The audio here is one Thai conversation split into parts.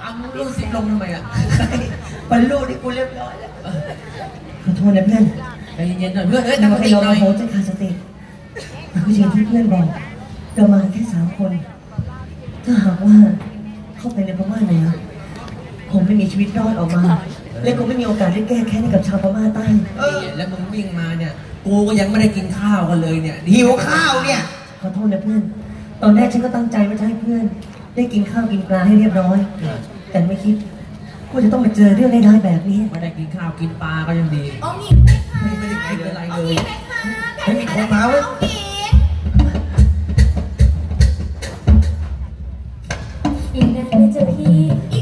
เอามึงรูดซิปลงทำไมอะบรรลุที่กูเรียบร้อยแล้วขอโทษนะเพื่อนใจเย็นๆหน่อยเพื่อนเอ้ยเราตั้งสให้ติเราหน่อยโหจะขาดสติแต่ก็จริงที่เพื่อนบอกเรามาแค่สามคน ถ้าหากว่าเข้าไปในพม่าเหนือคงไม่มีชีวิตรอดออกมา และคงไม่มีโอกาสได้แก้แค้นให้กับชาวพม่าใต้เออแล้วมึงวิ่งมาเนี่ย กูก็ยังไม่ได้กินข้าวกันเลยเนี่ยหิวข้าวเนี่ย ขอโทษนะเพื่อน ตอนแรกฉันก็ตั้งใจว่าจะให้เพื่อน ได้กินข้าวกินปลาให้เรียบร้อย แต่ไม่คิดว่าจะต้องมาเจอเรื่องร้ายๆแบบนี้ ไม่ได้กินข้าวกินปลาก็ยังดีองค์หญิงไหมคะไม่ได้กินอะไรองเลค์หยญิงไหมคะไม่มีคนมาเว้ยองค์หญิงอีกนานไหมจ๊ะพี่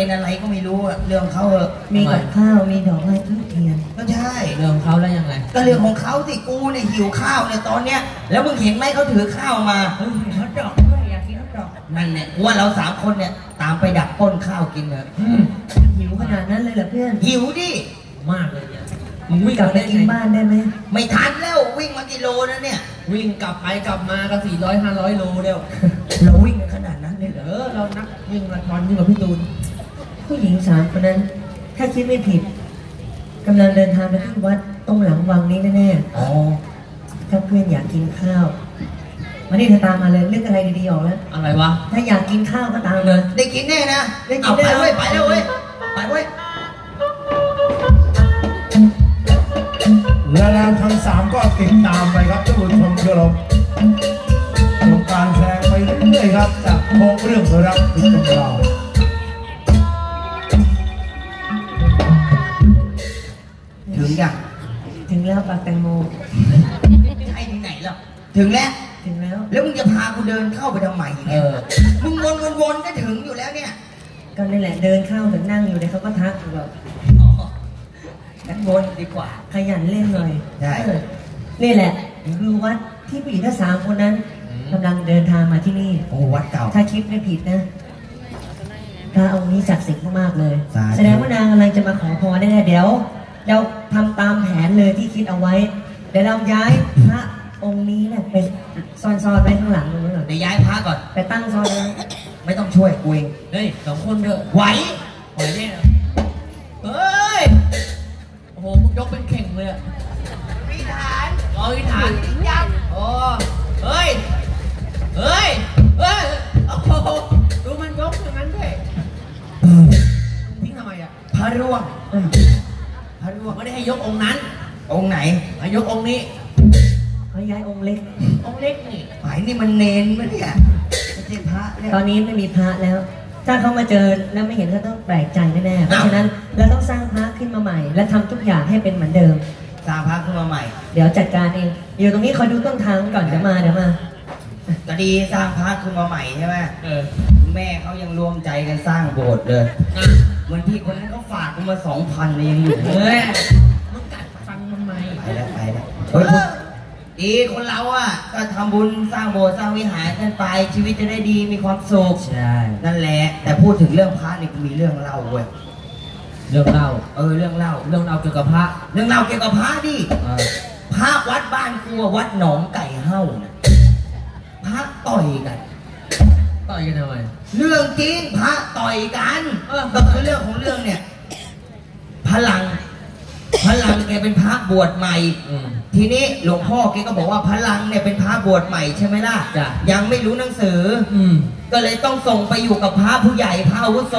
เขาจะเป็นอะไรก็ไม่รู้อะเรื่องเขาเออมีกับข้าว มีดอกไม้ทุกเทียน ก็ใช่ เรื่องเขาแล้วยังไง ก็เรื่องของเขาสิกูเนี่ยหิวข้าวเนี่ยตอนเนี้ย แล้วมึงเห็นไหมเขาถือข้าวมาเฮ้ยฮอตดอกด้วยอยากกินฮอตดอก นั่นเนี่ยกูว่าเราสามคนเนี่ยตามไปดักปล้นข้าวกินเถอะอืมหิวขนาดนั้นเลยเหรอเพื่อน หิวดิ มากเลยเนี่ยมึงวิ่งกลับไปด้กินงบ้านได้ไหม ไม่ทันแล้ววิ่งมากิโลนะเนี่ย วิ่งกลับไปกลับมาก็สี่ร้อยห้าร้อยโลเดียวเราวิ่งกันขนาดนั้นเลยเหรเอออเรานักวิ่งมาราธอนยิ่งกว่าพี่ตูน ผู้หญิงสามคนนั้น ถ้าคิดไม่ผิดกำลังเดินทางไปที่วัดตรงหลังวังนี้แน่อ๋อๆถ้าเพื่อนอยากกินข้าวมานี่เธอตามมาเลยเลือกอะไรดีๆออกแล้ว อะไรวะ ถ้าอยากกินข้าวก็ตามเลย ได้กินแน่นะ ได้กินเอาแน่ไปเว้ยไปแล้วเว้ย ไปเว้ยและแล้วทั้งสามก็ติดตามไปครับท่านผู้ชมที่เคารพชมการแสดงไปเรื่อยๆครับ จากโครงเรื่องรักติดกำลังถึง ยังถึงแล้วปากแตงโมใช่ที่ไหนล่ะถึงแล้ว ถึงแล้ว แล้วมึงจะพากูเดินเข้าไปทำไมเอเนี่ยอมึงวนวนวนก็ถึงอยู่แล้วเนี่ยก็นั่นแหละเดินเข้าถึงนั่งอยู่เนี่ยเขาก็ทักแบบอ๋องั้นวนดีกว่า ขยันเล่นหน่อยใช่ เออนี่แหละคือวัดที่ผู้หญิงทั้งสามคนนั้นอืมกำลังเดินทางมาที่นี่ โอ้วัดเก่า ถ้าคิดไม่ผิดนะพระองค์นี้ศักดิ์สิทธิ์มากๆเลย สาธุ แสดงว่านางกำลังจะมาขอพรแน่ๆเดี๋ยว เราทำตามแผนเลยที่คิดเอาไว้ เดี๋ยวเราย้ายพระองค์นี้เนี่ยไปซ่อนๆไว้ข้างหลังตรงนั้นก่อนเดี๋ยวย้ายพระก่อน ไปตั้งซ่อนไว้ไม่ต้องช่วยกูเองเฮ้ยสองคนเถอะไหวหอยเนี่ยเฮ้ย โอ้โหมึงยกเป็นเข่งเลยอะพิธานร้อยฐานยักโอ้ องค์ไหนให้ยกองค์นี้เขาย้ายองค์เล็ก องค์เล็กนี่ไหวนี่มันเนนมะเนี่ยไม่ใช่พระเนี่ยตอนนี้ไม่มีพระแล้ว ถ้าเขามาเจอแล้วไม่เห็นก็ต้องแปลกใจแน่ๆเพราะฉะนั้นเราต้องสร้างพระขึ้นมาใหม่ และทำทุกอย่างให้เป็นเหมือนเดิม สร้างพระขึ้นมาใหม่ เดี๋ยวจัดการเองอยู่ตรงนี้คอยดูต้นทางก่อนเดี๋ยวมาเดี๋ยวมาก็ดีสร้างพระขึ้นมาใหม่ใช่ไหมเออแม่เขายังรวมใจกันสร้างโบสถ์เลยอะเหมือนที่คนนั้นเขาฝากกูมาสองพันเลยยังอยู่เลเฮ้ย แล้วไปแล้วเฮ้ยดีคนเราอะก็ทำบุญสร้างโบสถ์สร้างวิหารกันไป ชีวิตจะได้ดีมีความสุขใช่นั่นแหละ แต่พูดถึงเรื่องพระนี่กูมีเรื่องเล่าเว้ยเรื่องเล่าเออเรื่องเล่า เรื่องเล่าเกี่ยวกับพระเรื่องเล่าเกี่ยวกับพระดิเออพระวัดบ้านกูอะวัดหนองไก่เฮ้านะพระต่อยกัน ต่อยกันทำไม เรื่องจริงพระต่อยกันเออ ก็คือเรื่องของเรื่องเนี่ย พลัง พลังแกเป็นพระบวชใหม่อืมทีนี้หลวงพ่อแกก็บอกว่าพลังเนี่ยเป็นพระบวชใหม่ใช่ไหมล่ะ จ้ะ ยังไม่รู้หนังสืออืมก็เลยต้องส่งไปอยู่กับพระผู้ใหญ่พระอาวุโส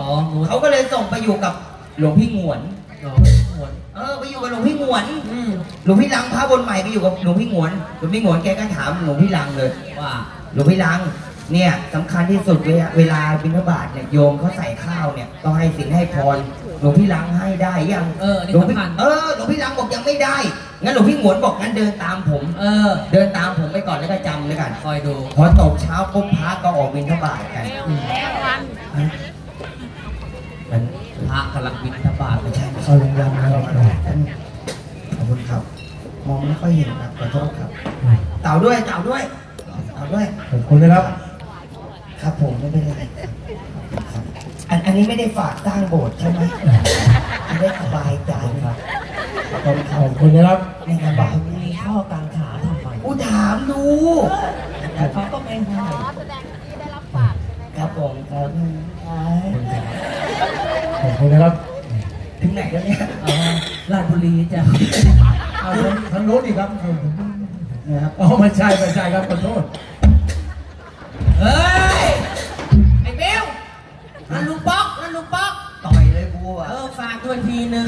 อ๋องูเขาก็เลยส่งไปอยู่กับหลวงพี่หงวน อ๋อหวนเออไปอยู่กับหลวงพี่หงวน อืมหลวงพี่ลังพระบนใหม่ไปอยู่กับหลวงพี่หงวน หลวงพี่หงวนแกก็ถามหลวงพี่ลังเลย ว่า หลวงพี่ลังเนี่ยสำคัญที่สุดเวลาเวลาบิณฑบาตเนี่ยโยมเขาใส่ข้าวเนี่ยต้องให้สินให้พรห ลวงพี่ลังให้ได้ยังเอออันนี้หลวงพี่สำคัญ เออหลวงพี่ลังบอกยังไม่ได้ งั้นหลวงพี่หงวนบอกงั้นเดินตามผม เออ เดินตามผมไปก่อนแล้วก็จำเลยกัน คอยดู พอตกเช้าปุ๊บพระก็ออกบิณฑบาตกันอืมฮะมันพระกำลังบินทบาทไม่ใช่ไม่เอาใช่ลงยันนะเราเรามาท่านขอบคุณครับ มองไม่ค่อยเห็นครับขอโทษครับ เต่าด้วยเต่าด้วยเต่าด้วยขอบคุณนะครับ ครับผมไม่เป็นไรครับ อันอันนี้ไม่ได้ฝากสร้างโบสถ์ใช่ไหมจะได้สบายใจครับขอบคุณคขรับอบคุณนะครับในงานบายมีข้อกางขาทำไมกูถามดูแต่เขาก็ไม่ให้ครับผมครับขอบคุณนะครับ ถึงไหนแล้วเนี่ยเออราชบุรีจ้ะเอาทางโน้นอีกครับนะครับอ๋อไม่ใช่ไม่ใช่ครับขอโทษเฮ้ย ทีนึง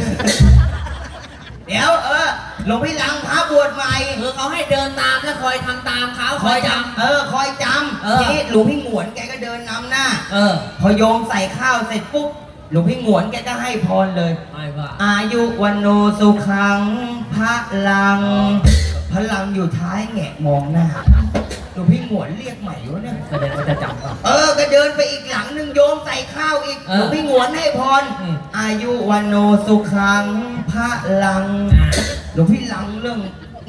เดี๋ยวเออหลวงพี่ลังพระบวชใหม่คือเขาให้เดินตามแล้วคอยทำตามเขาคอยจ เออ คอยจเอำอทีนี้หลวงพี่หงวนแกก็เดินนำหน้าำเออพอโยมใส่ข้าวเสร็จปุ๊บ หลวงพี่หงวนแกก็ให้พรเลย ไม่ว่า อายุวันโนสุขังพระลังพลังอยู่ท้ายแงะมองหน้า หลวงพี่หงวนเรียกใหม่วะเนี่ย แสดงว่าจะจำป่ะ เออ ก็เดินไปอีกหลังหนึ่งโยมใส่ข้าวอีกเอหลอวงพี่หงวนให้พร อืม อายุวันโนสุขังพระลังอะหลวงพี่ลังเรื่อง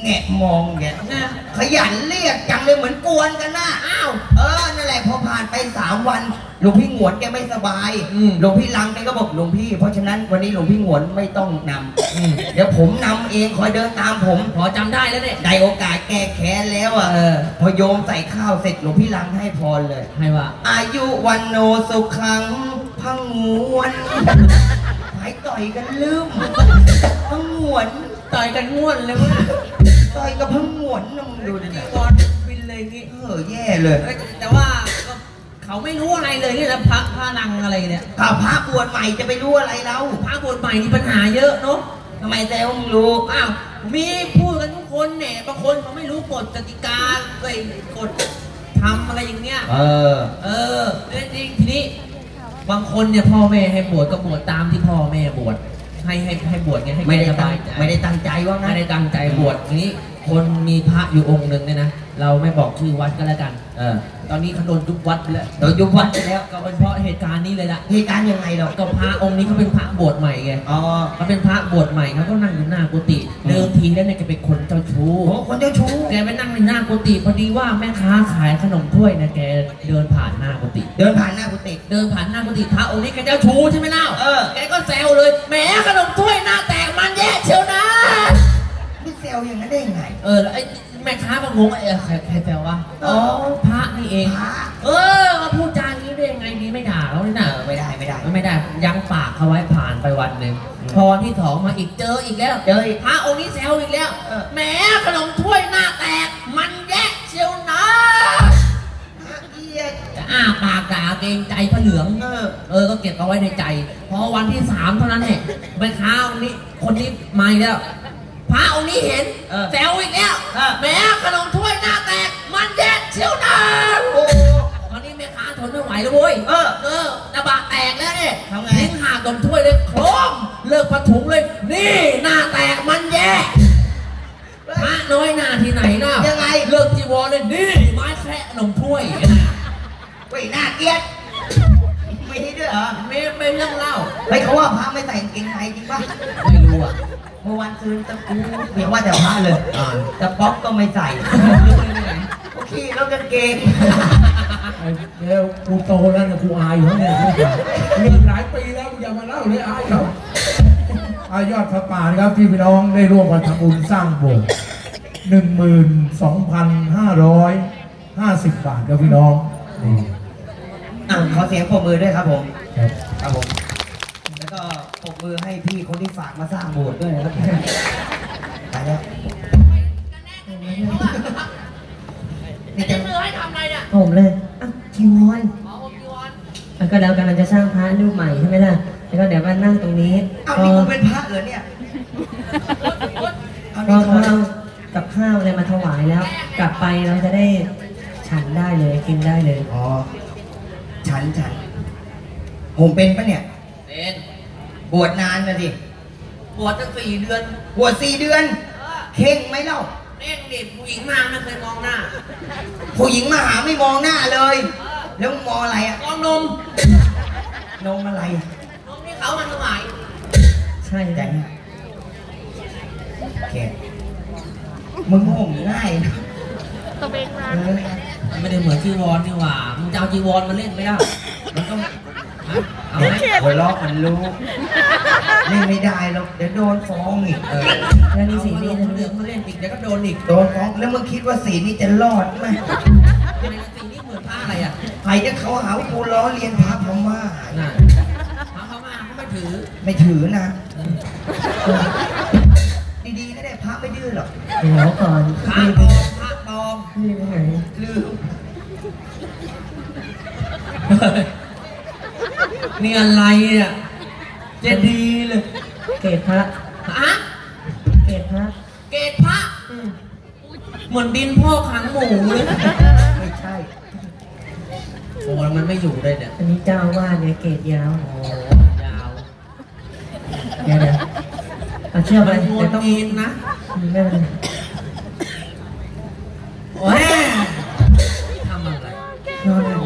แงะมองแงะนะขยันเรียกจังเลยเหมือนกวนกันนะอ้าวเออนั่นแหละพอผ่านไปสามวันหลวงพี่หงวนแกไม่สบายอืม หลวงพี่ลังแกก็บอกหลวงพี่เพราะฉะนั้นวันนี้หลวงพี่หงวนไม่ต้องนอืมำเดี๋ยวผมนำเองคอยเดินตามผมพอจำได้แล้วเนี่ยได้โอกาสแก้แค้นแล้วอะเออพอโยมใส่ข้าวเสร็จหลวงพี่ลังให้พรเลย ให้ว่า อายุวันโนสุขังพังงวนหายต่อยกันลืมพังงวน ต่อยกันง่วนเลยว่ะต่อยกับพังงวนนะมึงดูดิจีนะวรบินเลยงี้เออแย่เลยเอ้ยแต่ว่าก็เขาไม่รู้อะไรเลยเนี่ยนะพระพระนังอะไรเนี่ยข่าวพระบวชใหม่จะไปรู้อะไรเราพระบวชใหม่มีปัญหาเยอะเนาะทำไมแต่ว่ามึงรู้อ้าวมีพูดกันทุกคนเนี่ยบางคนเขาไม่รู้กฎกติกาเอ้ยกฎทำอะไรอย่างเงี้ย เออ เออแล้วจริงทีนี้ บางคนเนี่ยพ่อแม่ให้บวชก็บวชตามที่พ่อแม่บวช ให้ให้ให้บวชไงให้ไม่ได้แกสตั้บางยใจไม่ได้ตั้งใจว่างั้ไม่นได้ตั้งใจบวชทีนี้ คนมีพระอยู่องค์หนึ่งเนี่ยนะ เราไม่บอกชื่อวัดก็แล้วกัน เออ ตอนนี้เขาโดนยุบวัดไปแล้วโดนยุบวัดไปแล้ว ก็เป็นเพราะเหตุการณ์นี้เลยล่ะเหตุการณ์ยังไงหรอกก็พระองค์นี้เขาเป็นพระบวชใหม่ไง อ๋อเขาเป็นพระบวชใหม่เขาก็นั่งอยู่หน้ากุฏิอืมเดิมทีแล้วเนี่ยแกเป็นคนเจ้าชู้ โอ้ คนเจ้าชู้ แกไปนั่งในหน้ากุฏิพอดีว่าแม่ค้าขายขนมถ้วยนะแกเดินผ่านหน้ากุฏิ เดินผ่านหน้ากุฏิ เดินผ่านหน้ากุฏิพระองค์นี้แกเจ้าชู้ใช่ไหมเล่า เออ แกก็แซวเลย แหมขนมถ้วยหน้าแตกมันแย่เชียวนะไม่เซลอย่างนั้นได้ยังไง เออแล้วไอ้แม่ค้าก็งงไอ้เออใครใครแซววะอ๋อพระนี่เอง พระ เออมาพูดจาอย่างนี้ได้ยังไงดีไม่ด่าเขาเลยนะเออไม่ได้ไม่ได้ ไม่ได้ยั้งปากเขาไว้ผ่านไปวันหนึ่งอืมพอที่สองมาอีกเจออีกแล้วเจออีกพระองค์นี้แซวอีกแล้วเออแหมขนมถ้วยหน้าแตก มันแย่เชียวนะเอียดจะอ้าปากด่าเกรงใจพระเหลืองเออเออก็เก็บเอาไว้ในใจ พอวันที่สามเท่านั้นเองแม่ค้าองค์นี้คนนี้มาอีกแล้ว พระองค์นี้เห็นเออแซวอีกแล้วเออแหมขนมถ้วยหน้าแตก มันแย่เชียวนะโอ้ตอนนี้แม่ค้าทนไม่ไหวแล้วเว้ยเออ เออตะบะแตกแล้วเนี่ยทำไง ทิ้งหากนมถ้วยเลยโครมเลิกผ้าถุงเลย นี่หน้าแตกมันแย่พระน้อยหน้าที่ไหนนะยังไง เลิกจีวรเลยนี่ไม้แค่นมถ้วย เว้ยน่าเกลียดไม่ได้ด้วยเหรอไม่ไม่เรื่องเล่าเฮ้ยเขาว่าพระไม่ใส่กางเกงในจริงปะไม่รู้อะเมื่อวันซืนตะกูเพียงว่าแต่พระเลยอ่าแต่ป๊อกก็ไม่ใส่โอเคแล้วกางเกงไอ้เดี๋ยวกูโตแล้วนะกูอายอยู่เนี่ยเรื่องหลายปีแล้วอย่ามาเล่าเลยอายเขาอายอดพระป่านะครับที่พี่น้องได้ร่วมกันทำบุญสร้างโบสถ์หนึ่งหมื่นสองพันห้าร้อยห้าสิบบาทครับพี่น้องนี่อะขอเสียงปรบมือด้วยครับผม ครับ ครับผมแล้ว ก็ปรบมือให้พี่คนที่ฝากมาสร้างโบสถ์ด้วยนะครับไปแล้วนี่จะมือให้ทำอะไรเนี่ยผมเลยอะจีวรอ๋อผมจีวรอะก็เรากำลังจะสร้างพระรูปใหม่ใช่ไหมล่ะ แล้วก็เดี๋ยวมานั่งตรงนี้เอาพอนี่กูเป็นพระเหรอเนี่ยเอาพอนี่เขาเขาเอากับข้าวอะไรมาถวายแล้ว กลับไปเราจะได้ฉันได้เลยกินได้เลย อ๋อ ฉันฉันผมเป็นปะเนี่ย เป็น บวชนานนะดิบวชตั้งสี่เดือนบวชสี่เดือน เออเข่งไหมเล่าเน่งเด็กผู้หญิงมาไม่เคยมองหน้าผู้หญิงมาหาไม่มองหน้าเลย แล้วมองอะไรอะมองนมนมอะไร นมเขามันถวายใช่แต่ได้เนี่ยแกมึงห่มง่ายนะเออมันไม่ได้เหมือนจีวรนี่หว่ามึงจะเอาจีวรมาเล่นไม่ได้ มันต้องฮะเอาไหมหัวล็อกมันรู้ เล่นไม่ได้หรอกเดี๋ยวโดนฟ้องอีกเออแล้วนี่เอาสีมาลนี้งนะเหลืองมาเล่นอีกเดี๋ยวก็โดนอีกโดนฟ้องแล้วมึงคิดว่าสีนี้จะรอดไหมยังไงกันสีนี่เหมือนผ้าอะไรอะใครจะเขาหาว่ากูล้อเลียนพระพม่าน่ะพระเขามาเขาไม่ถือ ไม่ถือนะ ดีๆก็ได้พระไม่ดื้อหรอกเดี๋ยวก่อนพระปลอมพระปลอมนี่ไปไหนลืมนี่อะไรเนี่ยเจดีย์ เลยเกตพระฮะเกตพระเกตพระเหมือนดินพ่อกขังหมูเลยไม่ใช่โอ้ยมันไม่อยู่เลยเนี่ยอันนี้เจ้าอาวาดเนี่ยเกตยาวโอ้ยาวเดี๋ยวเดี๋ยวเอาเชือกไปมันงเดี๋ยวนต้องงินนะไม่เป็นไรโอ้ยทำอะไรนอนหลับ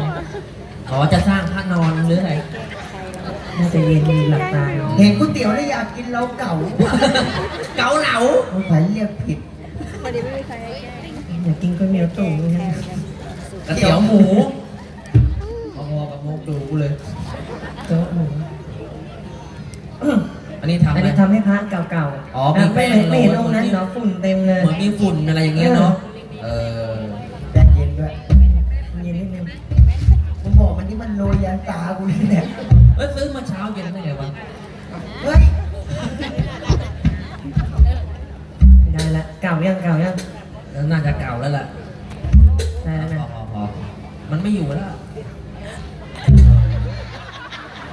ขอจะสร้างพระนอนหรืออะไร น่าจะเย็นมีหลับตาเห็นก๋วยเตี๋ยวแล้วอยากกินเราเก่า เกาเหลาสงสัยเรียกผิดอยากกินก๋วยเตี๋ยวตุ๋นไงกระเตี๋ยวหมูพอๆกับโมกดูเลยโจ๊กหมูอันนี้ทำอันไหมนี้ทำให้พระเก่าอ๋อๆนะไม่มีแป้งไม่เห็นโรยองค์นั้นเหมือนที่เนาะฝุ่นเต็มเลย เหมือนมีฝุ่นอะไรอย่างเงี้ยเนาะ ละเก่ายังเก่ายังน่าจะเก่าแล้วล่ะได้พแล้วอนะพอพอมันไม่อยู่แล้ว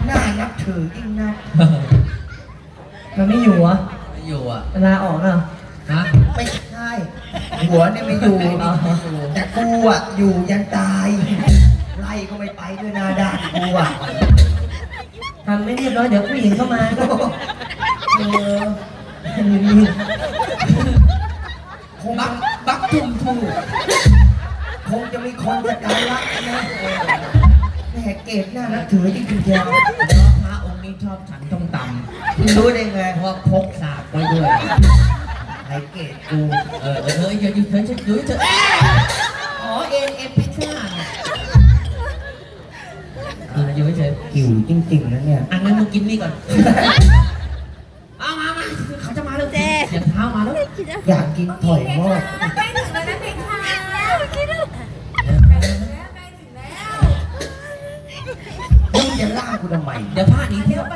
น่านับถือจริงนะมันไม่อยู่เหรอไม่อยู่อะเวลาออกเหรอฮะไม่ใช่ หัวเนี่ยไม่อยู่อ๋อแต่กูอะอยู่ยันตาย ไล่ก็ไม่ไปด้วยหนาด่านกูอะทำไม่เรียบร้อยเดี๋ยวผู้หญิงเข้ามาก็เออนี่คง บักบักทุ่มทูคงจะมีคนจะการรักนะแม่เกดน่านับถือจริงๆจ้ะแล้วพระองค์นี้ชอบฉันต้มตมึงรู้ได้ไงำเพราะว่าพกสากไว้ด้วยไอ้เกดกูเออเออเฮ้ยอย่าอยู่เฉยเฉยอยู่เฉยอ๋อเอ็นเอ็นพิชช่าเอออยู่เฉยหิวจริงๆนะเนี่ยอันนั้นมึงกินนี่ก่อน อยากกินถอยหม้อใกล้ถึงแล้วนะเพคะใกล้ถึงแล้วใกล้ถึงแล้วมึงจะล่ากูทำไมเดี๋ยวพระหนี้เร็เที่ยววไป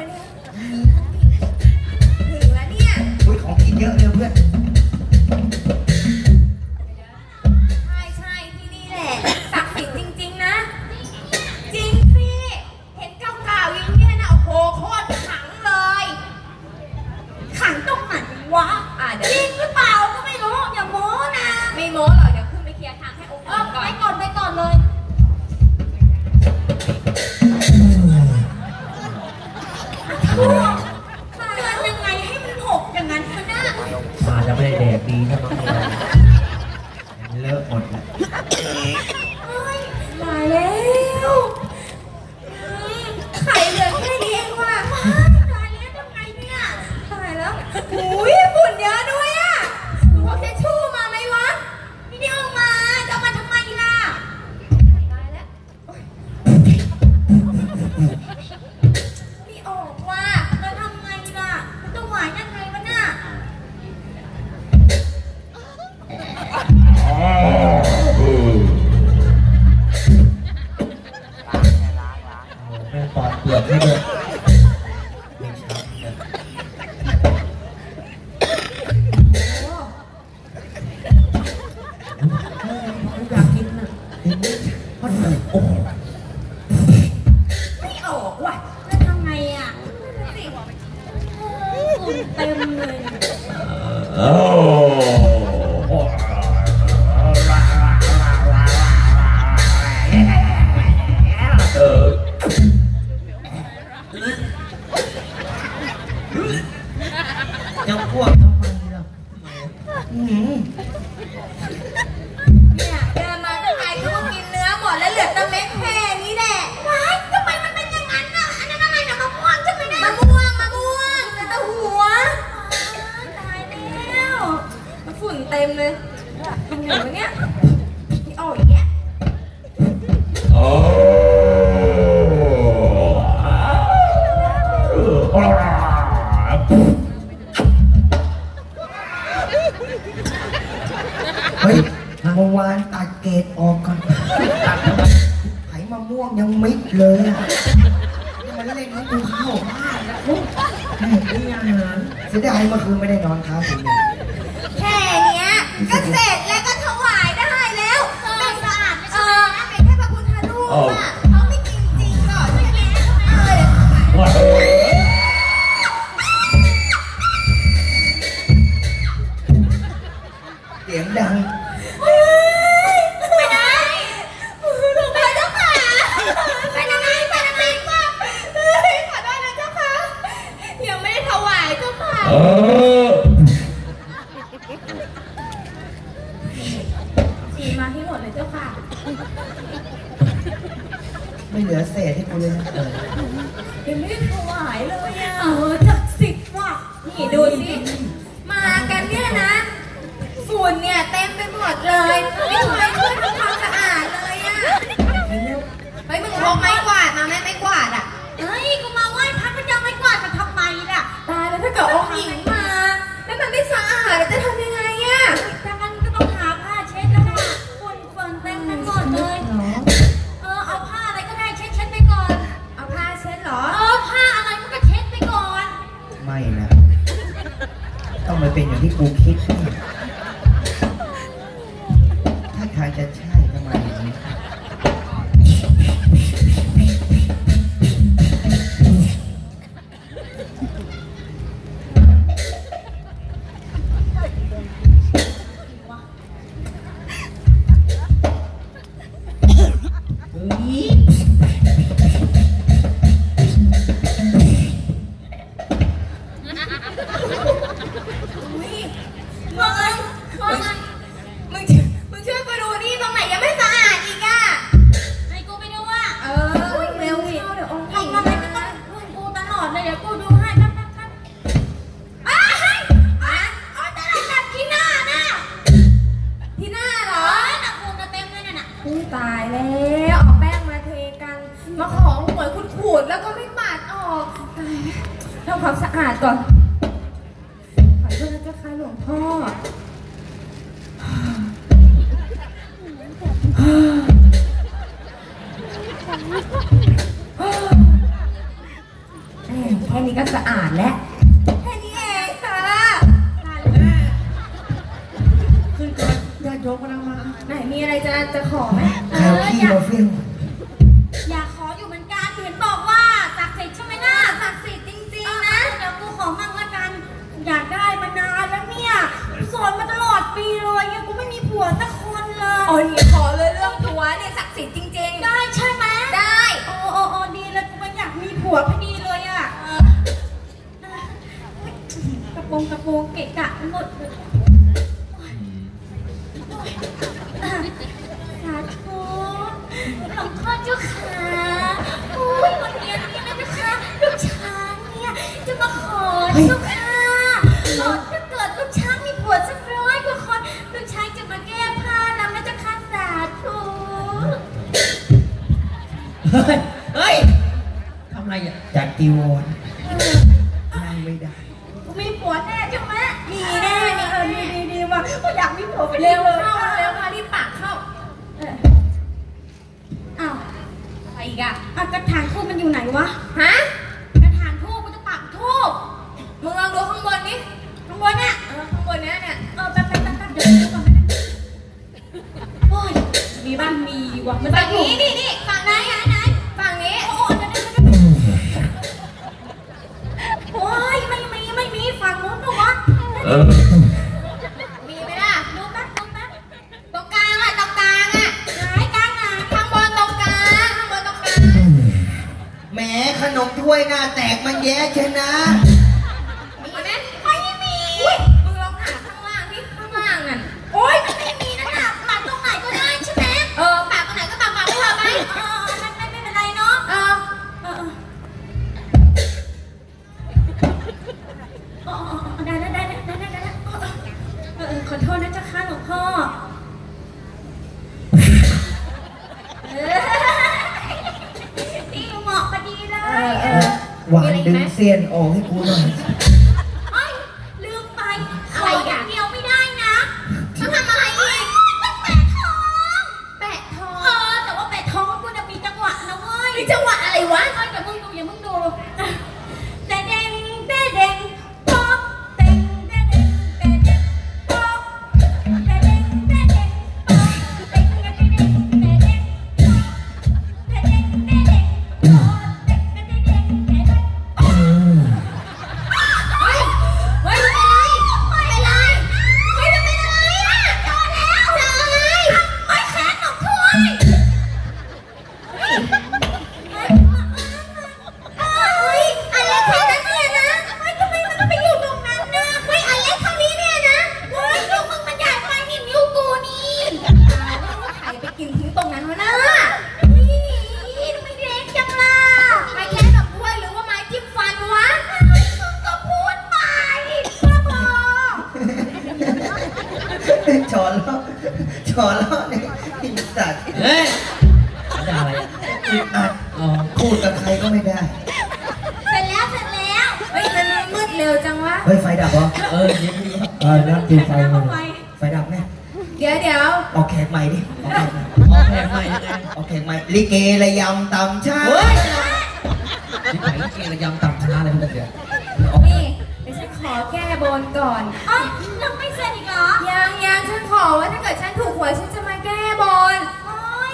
เมื่อคืนไม่ได้นอนค้างผม governo เฮ้ยทำไรอะจัดจีวร ขนมถ้วยหน้าแตกมันแย่ชนะ ออกให้กูหน่อยเอ้ยลืมไปอะไรอย่างเดียวไม่ได้นะต้องทำอะไรอีกต้องแปะท้อง แปะท้อง เออ แต่ว่าแปะท้องกูจะมีจังหวะนะเว้ยมีจังหวะอะไรวะเอ้ยอย่าเพิ่งดูอย่าเพิ่งำตำชาเฮ้ยที่ไหนลิเกระยำต่ำช้าอะไรพวกเนี้ยนี่เดี๋ยวฉันขอแก้บนก่อนอ๋อยังไม่เสร็จอีกเหรอ ยังยังฉันขอว่าถ้าเกิดฉันถูกหวยฉันจะมาแก้บน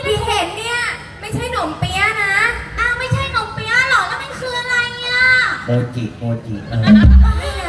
ที่เห็นเนี่ยไม่ใช่หนมเปี๊ยะนะ อ้าวไม่ใช่หนมเปี๊ยะหรอ แล้วมันคืออะไรอะโมจิโมจิเออไม่ไง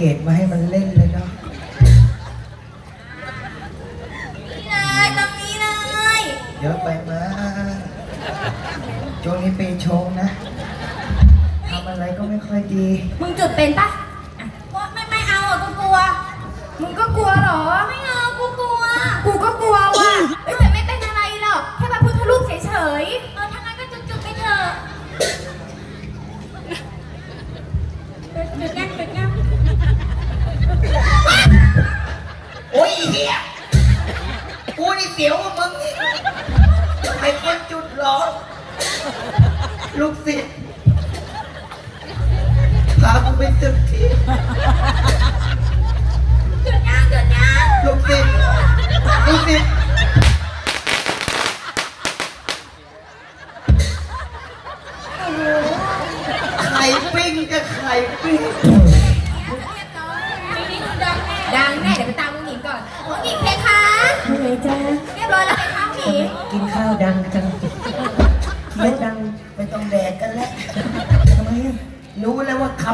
เกตมาให้มันเล่นเลยเนาะนี่เลยตรงนี้เลยเยอะไปมาช่วงนี้ปีชงนะทำอะไรก็ไม่ค่อยดี มึงจุดเป็นปะอะ ลูกศิษย์พากูไปตึกที่จุดยังจุดยังลูกศิษย์ลูกศิษย์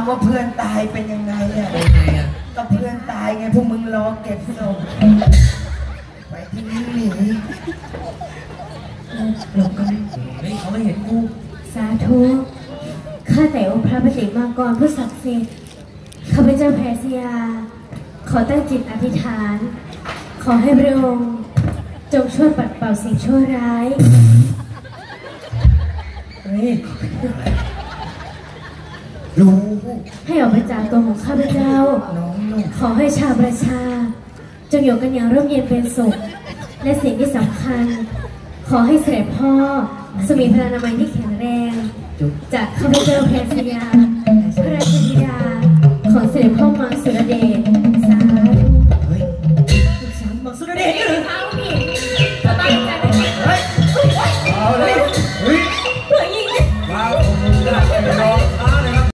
วว่าคำว่าเพื่อนตายเป็นยังไงอะเป็นไงอะก็เพื่อนตายไงพวกมึงรอเก็บศพไปที่นี่หนีหลบกันเฮ้ยเขาไม่เห็นกูสาธุข้าแต่องค์พระปฏิมากรผู้ศักดิ์สิทธิ์ข้าพเจ้าแพรสยา ขอตั้งจิตอธิษฐาน ขอให้พระองค์จงช่วยปัดเป่าสิ่งชั่วร้ายเฮ้ย รู้ให้ออกไปจากตัวของข้าพเจ้า ขอให้ชาวประชา จงอยู่กันอย่างร่มเย็นเป็นสุข และสิ่งที่สำคัญ ขอให้เสด็จพ่อ สมีพระนามัยที่แข็งแรง จากข้าพเจ้าแพรสยาพระราชธิดา ขอเสด็จพ่อมาสุรเดชสาธุเฮ้ยสามมังสุรเดช